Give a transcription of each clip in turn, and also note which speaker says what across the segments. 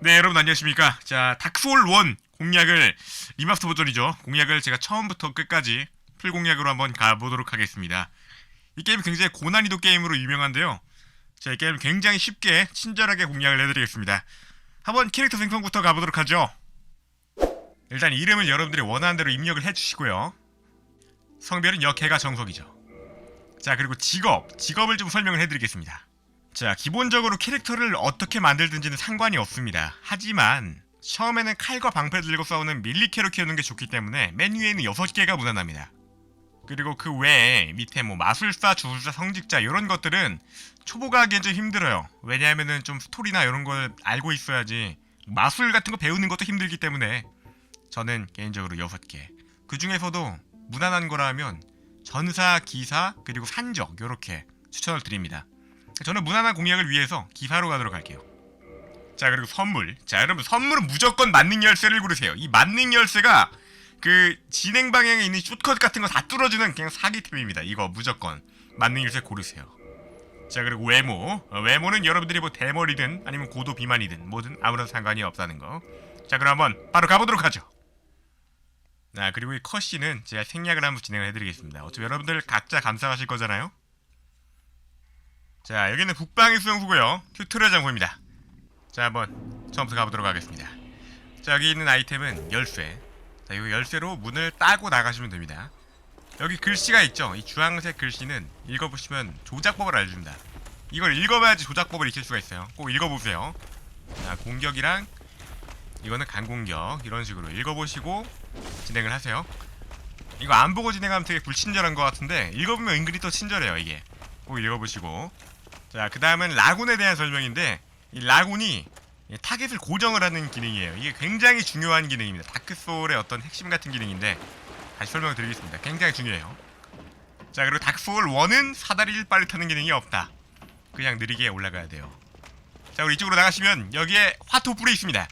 Speaker 1: 네 여러분 안녕하십니까? 자 닥스홀 1 공략을 리마스터 버전이죠. 공략을 제가 처음부터 끝까지 풀 공략으로 한번 가보도록 하겠습니다. 이 게임 굉장히 고난이도 게임으로 유명한데요. 자 이 게임 굉장히 쉽게 친절하게 공략을 해드리겠습니다. 한번 캐릭터 생성부터 가보도록 하죠. 일단 이름을 여러분들이 원하는 대로 입력을 해주시고요. 성별은 역해가 정석이죠. 자 그리고 직업. 직업을 좀 설명을 해드리겠습니다 자, 기본적으로 캐릭터를 어떻게 만들든지는 상관이 없습니다. 하지만 처음에는 칼과 방패 들고 싸우는 밀리캐로 키우는 게 좋기 때문에 맨 위에는 6개가 무난합니다. 그리고 그 외에 밑에 뭐 마술사, 주술사, 성직자 이런 것들은 초보가 하기엔 좀 힘들어요. 왜냐하면은 좀 스토리나 이런 걸 알고 있어야지 마술 같은 거 배우는 것도 힘들기 때문에 저는 개인적으로 6개. 그 중에서도 무난한 거라면 전사, 기사, 그리고 산적 이렇게 추천을 드립니다. 저는 무난한 공략을 위해서 기사로 가도록 할게요. 자 그리고 선물. 자 여러분 선물은 무조건 만능 열쇠를 고르세요. 이 만능 열쇠가 그 진행 방향에 있는 슛컷 같은 거 다 뚫어주는 그냥 사기템입니다. 이거 무조건 만능 열쇠 고르세요. 자 그리고 외모. 어, 외모는 여러분들이 뭐 대머리든 아니면 고도 비만이든 뭐든 아무런 상관이 없다는 거. 자 그럼 한번 바로 가보도록 하죠. 자 그리고 이 컷씨는 제가 생략을 한번 진행을 해드리겠습니다. 어차피 여러분들 각자 감상하실 거잖아요. 자 여기는 북방의 수영수고요. 튜토리얼 장소입니다. 자 한번 처음부터 가보도록 하겠습니다. 자 여기 있는 아이템은 열쇠. 자 이 열쇠로 문을 따고 나가시면 됩니다. 여기 글씨가 있죠? 이 주황색 글씨는 읽어보시면 조작법을 알려줍니다. 이걸 읽어봐야지 조작법을 익힐 수가 있어요. 꼭 읽어보세요. 자 공격이랑 이거는 강공격 이런 식으로 읽어보시고 진행을 하세요. 이거 안 보고 진행하면 되게 불친절한 것 같은데 읽어보면 은근히 또 친절해요 이게. 꼭 읽어보시고 자, 그 다음은 라군에 대한 설명인데 이 라군이 이 타겟을 고정을 하는 기능이에요. 이게 굉장히 중요한 기능입니다. 다크소울의 어떤 핵심 같은 기능인데 다시 설명을 드리겠습니다. 굉장히 중요해요. 자, 그리고 다크소울 1은 사다리를 빨리 타는 기능이 없다. 그냥 느리게 올라가야 돼요. 자, 우리 이쪽으로 나가시면 여기에 화토불이 있습니다.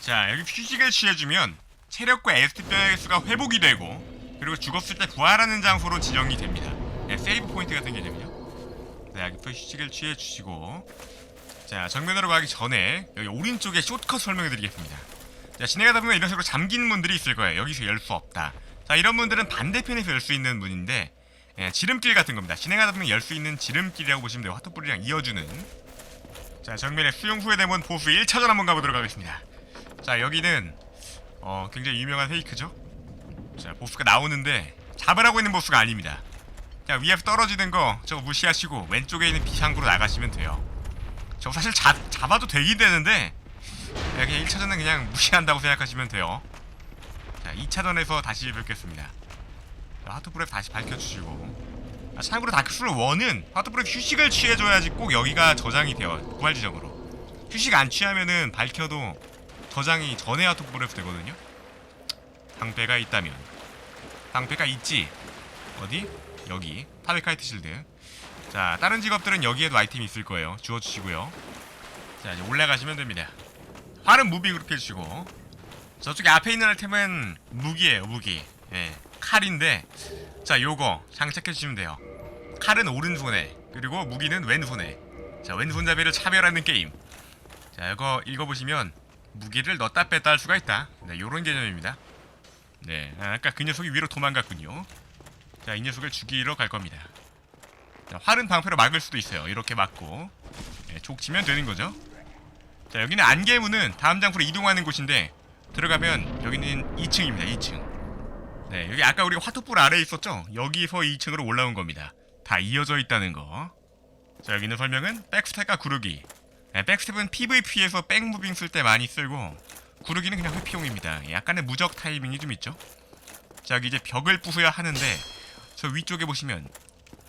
Speaker 1: 자, 여기 휴식을 취해주면 체력과 에스트 수가 회복이 되고 그리고 죽었을 때 부활하는 장소로 지정이 됩니다. 네, 세이브 포인트 같은 개념이죠. 자, 여기 휴식을 취해 주시고 자, 정면으로 가기 전에 여기 오른쪽에 숏컷 설명해 드리겠습니다. 자, 진행하다 보면 이런 식으로 잠긴 문들이 있을 거예요. 여기서 열 수 없다. 자, 이런 문들은 반대편에서 열 수 있는 문인데 예, 지름길 같은 겁니다. 진행하다 보면 열 수 있는 지름길이라고 보시면 돼요. 화토불이랑 이어주는 자, 정면에 수용후의 대문 보스 1차전 한번 가보도록 하겠습니다. 자, 여기는 어, 굉장히 유명한 페이크죠. 자, 보스가 나오는데 잡으라고 있는 보스가 아닙니다. 자 위에서 떨어지는 거 저거 무시하시고 왼쪽에 있는 비상구로 나가시면 돼요. 저거 사실 잡, 잡아도 되긴 되는데 야, 그냥 1차전은 그냥 무시한다고 생각하시면 돼요. 자 2차전에서 다시 뵙겠습니다. 자, 하트브렉 다시 밝혀주시고. 아, 참고로 다크솔 1은 하트브렉 휴식을 취해줘야지 꼭 여기가 저장이 돼요 부활 지점으로. 휴식 안 취하면은 밝혀도 저장이 전에 하트브렉 되거든요. 방패가 있다면. 방패가 있지. 어디? 여기 파베카이트 실드. 자 다른 직업들은 여기에도 아이템이 있을 거예요. 주워주시고요. 자 이제 올라가시면 됩니다. 활은 무비 그렇게 해주시고. 저쪽에 앞에 있는 아이템은 무기예요 무기. 예 칼인데 자 요거 장착해주시면 돼요. 칼은 오른손에 그리고 무기는 왼손에. 자 왼손잡이를 차별하는 게임. 자 이거 읽어보시면 무기를 넣었다 뺐다 할 수가 있다. 네 요런 개념입니다. 네 아까 그 녀석이 위로 도망갔군요 자, 이 녀석을 죽이러 갈 겁니다. 자, 활은 방패로 막을 수도 있어요. 이렇게 막고 네, 족치면 되는 거죠. 자, 여기는 안개문은 다음 장소로 이동하는 곳인데 들어가면 여기는 2층입니다. 2층. 네, 여기 아까 우리가 화투불 아래에 있었죠? 여기서 2층으로 올라온 겁니다. 다 이어져 있다는 거. 자, 여기는 설명은 백스텝과 구르기. 네, 백스텝은 PVP에서 백무빙 쓸 때 많이 쓰고 구르기는 그냥 회피용입니다. 약간의 무적 타이밍이 좀 있죠. 자, 여기 이제 벽을 부숴야 하는데 저 위쪽에 보시면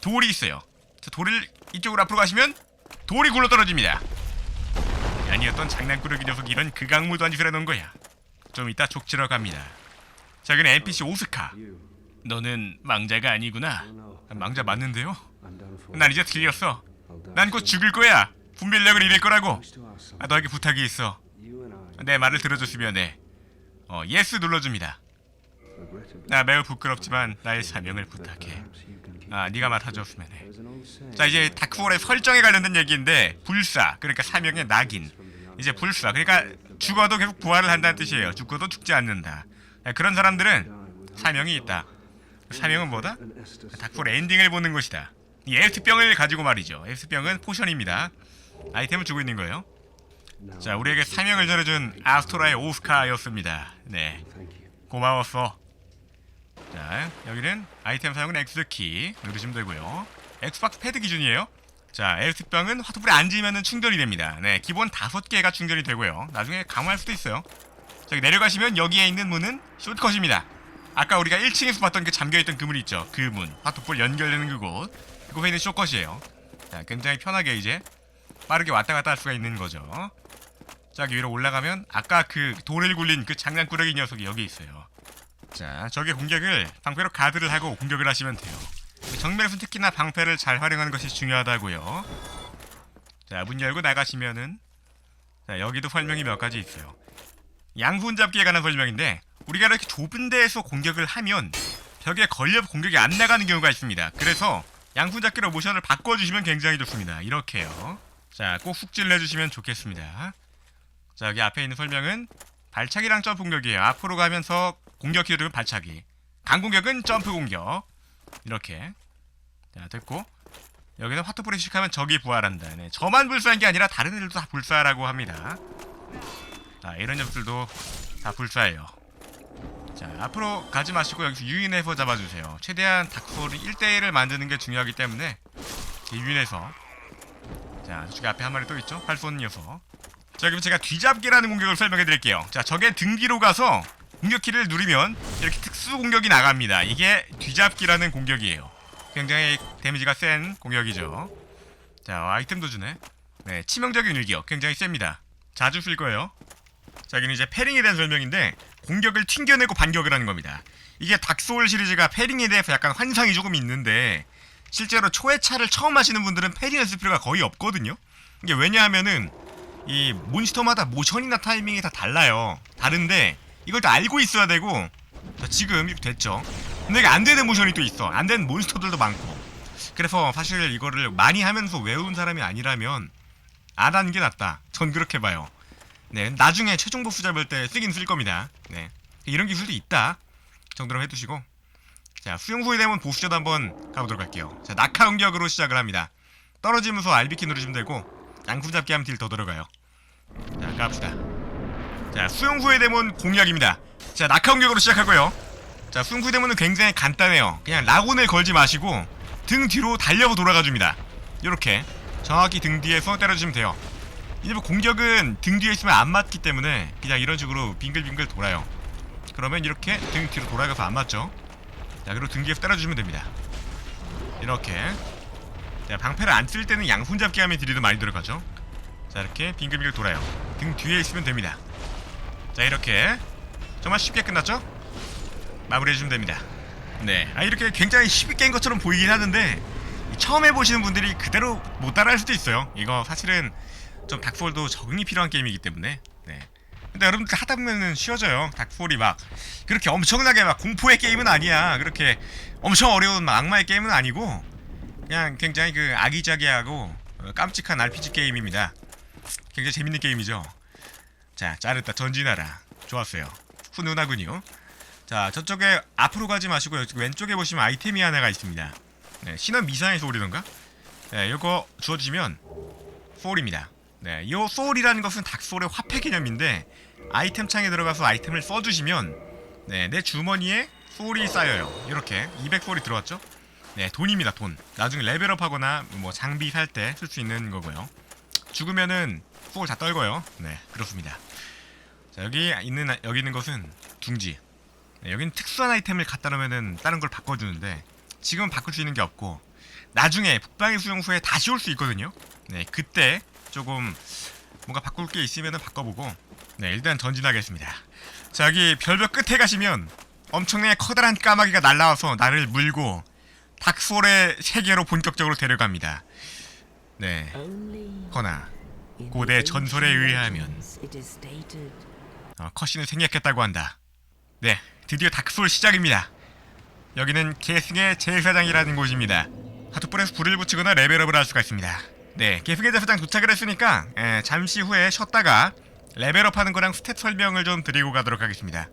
Speaker 1: 돌이 있어요. 저 돌을 이쪽으로 앞으로 가시면 돌이 굴러 떨어집니다. 아니었던 장난꾸러기 녀석이 이런 극악무도한 짓을 해놓은 거야. 좀 이따 족치러 갑니다. 자, 여기는 NPC 오스카. 너는 망자가 아니구나. 망자 맞는데요? 난 이제 틀렸어. 난 곧 죽을 거야. 분별력을 잃을 거라고. 아, 너에게 부탁이 있어. 내 말을 들어줬으면 해. 어, 예스 눌러줍니다. 나 매우 부끄럽지만 나의 사명을 부탁해. 아, 네가 맡아줬으면 해. 자, 이제 다크홀의 설정에 관련된 얘기인데 불사, 그러니까 사명의 낙인. 이제 불사. 그러니까 죽어도 계속 부활을 한다는 뜻이에요. 죽어도 죽지 않는다. 네, 그런 사람들은 사명이 있다. 그 사명은 뭐다? 닥폴 엔딩을 보는 것이다. 이 엘스병을 가지고 말이죠. 엘스병은 포션입니다. 아이템을 주고 있는 거예요. 자, 우리에게 사명을 전해준 아스토라의 오스카였습니다. 네, 고마웠어. 자, 여기는 아이템 사용은 X키 누르시면 되고요. 엑스박스 패드 기준이에요. 자, 엘스병은 화투불에 앉으면 충전이 됩니다. 네, 기본 다섯 개가 충전이 되고요. 나중에 강화할 수도 있어요. 저기 내려가시면 여기에 있는 문은 숏컷입니다. 아까 우리가 1층에서 봤던 그 잠겨있던 그문 있죠? 그 문. 화투불 연결되는 그곳. 그곳에 있는 숏컷이에요. 자, 굉장히 편하게 이제 빠르게 왔다 갔다 할 수가 있는 거죠. 저기 위로 올라가면 아까 그 돌을 굴린 그 장난꾸러기 녀석이 여기 있어요. 자, 적의 공격을 방패로 가드를 하고 공격을 하시면 돼요. 정면에서 특히나 방패를 잘 활용하는 것이 중요하다고요. 자, 문 열고 나가시면은 자, 여기도 설명이 몇 가지 있어요. 양손 잡기에 관한 설명인데 우리가 이렇게 좁은 데에서 공격을 하면 벽에 걸려 공격이 안 나가는 경우가 있습니다. 그래서 양손 잡기로 모션을 바꿔주시면 굉장히 좋습니다. 이렇게요. 자, 꼭 숙지를 해주시면 좋겠습니다. 자, 여기 앞에 있는 설명은 발차기랑 점프 공격이에요. 앞으로 가면서 공격 기르면 발차기. 강공격은 점프 공격. 이렇게. 자, 됐고. 여기는 화투불이 시작하면 적이 부활한다. 네, 저만 불사한 게 아니라 다른 애들도 다 불사라고 합니다. 자, 이런 녀석들도 다 불사예요. 자, 앞으로 가지 마시고 여기서 유인해서 잡아주세요. 최대한 닥소를 1대1을 만드는 게 중요하기 때문에 유인해서 자, 저기 앞에 한 마리 또 있죠? 활 쏘는 녀석. 자, 그럼 제가 뒤잡기라는 공격을 설명해 드릴게요. 자, 적의 등 뒤로 가서 공격키를 누르면 이렇게 특수 공격이 나갑니다. 이게 뒤잡기라는 공격이에요. 굉장히 데미지가 센 공격이죠. 자, 아이템도 주네. 네, 치명적인 일기요. 굉장히 셉니다. 자주 쓸 거예요. 자, 여기는 이제 패링에 대한 설명인데 공격을 튕겨내고 반격을 하는 겁니다. 이게 닥소울 시리즈가 패링에 대해서 약간 환상이 조금 있는데 실제로 초회차를 처음 하시는 분들은 패링을 쓸 필요가 거의 없거든요. 이게 왜냐하면은 이 몬스터마다 모션이나 타이밍이 다 달라요. 다른데 이걸 다 알고 있어야 되고 자, 지금 이렇게 됐죠. 근데 이게 안 되는 모션이 또 있어. 안 되는 몬스터들도 많고. 그래서 사실 이거를 많이 하면서 외운 사람이 아니라면 안 하는 게 낫다. 전 그렇게 봐요. 네, 나중에 최종 보스 잡을 때 쓰긴 쓸 겁니다. 네, 이런 기술도 있다. 정도로 해두시고 자 수용 후에 되면 보스전 한번 가보도록 할게요. 자 낙하 공격으로 시작을 합니다. 떨어지면서 RB키 누르시면 되고 양품 잡기 하면 딜 더 들어가요. 자 갑시다. 자 수용 후에 되면 공략입니다. 자 낙하 공격으로 시작하고요. 자 수용 후에 되면은 굉장히 간단해요. 그냥 라곤을 걸지 마시고 등 뒤로 달려서 돌아가 줍니다. 이렇게 정확히 등 뒤에서 때려주시면 돼요. 일부 공격은 등 뒤에 있으면 안 맞기 때문에 그냥 이런 식으로 빙글빙글 돌아요. 그러면 이렇게 등 뒤로 돌아가서 안 맞죠? 자 그리고 등 뒤에서 때려주시면 됩니다. 이렇게 자 방패를 안 쓸 때는 양손 잡기 하면 딜이 더 많이 들어가죠. 자 이렇게 빙글빙글 돌아요. 등 뒤에 있으면 됩니다. 자 이렇게 정말 쉽게 끝났죠? 마무리해주면 됩니다. 네, 아 이렇게 굉장히 쉽게 깬 것처럼 보이긴 하는데 처음 해보시는 분들이 그대로 못 따라할 수도 있어요. 이거 사실은 좀 닥폴도 적응이 필요한 게임이기 때문에 네. 근데 여러분들 하다 보면은 쉬워져요. 닥폴이 막 그렇게 엄청나게 막 공포의 게임은 아니야. 그렇게 엄청 어려운 막 악마의 게임은 아니고 그냥 굉장히 그 아기자기하고 어, 깜찍한 RPG 게임입니다. 굉장히 재밌는 게임이죠. 자, 자르다 전진하라. 좋았어요. 훈훈하군요. 자, 저쪽에 앞으로 가지 마시고 왼쪽에 보시면 아이템이 하나가 있습니다. 네, 신원 미사의 소리던가? 네, 이거 주어주시면 소울입니다. 네, 이 소울이라는 것은 닥소울의 화폐 개념인데 아이템 창에 들어가서 아이템을 써주시면 네, 내 주머니에 소울이 쌓여요. 이렇게 200 소울이 들어왔죠? 네, 돈입니다, 돈. 나중에 레벨업 하거나 뭐 장비 살 때 쓸 수 있는 거고요. 죽으면은 소울 다 떨고요. 네, 그렇습니다. 자, 여기 있는 아- 여기 있는 것은 둥지. 네, 여기는 특수한 아이템을 갖다 놓으면은 다른 걸 바꿔주는데 지금은 바꿀 수 있는 게 없고 나중에 북방의 수용 후에 다시 올 수 있거든요. 네, 그때 조금 뭔가 바꿀 게 있으면은 바꿔보고 네, 일단 전진하겠습니다. 자, 여기 별벽 끝에 가시면 엄청나게 커다란 까마귀가 날라와서 나를 물고 닥솔의 세계로 본격적으로 데려갑니다. 네, 허나 고대 전설에 의하면 어, 컷신을 생략했다고 한다. 네, 드디어 닥솔 시작입니다. 여기는 계승의 제사장이라는 곳입니다. 하트볼에서 불을 붙이거나 레벨업을 할 수가 있습니다. 네, 계승계좌소장 도착을 했으니까 예, 잠시 후에 쉬었다가 레벨업하는 거랑 스탯 설명을 좀 드리고 가도록 하겠습니다.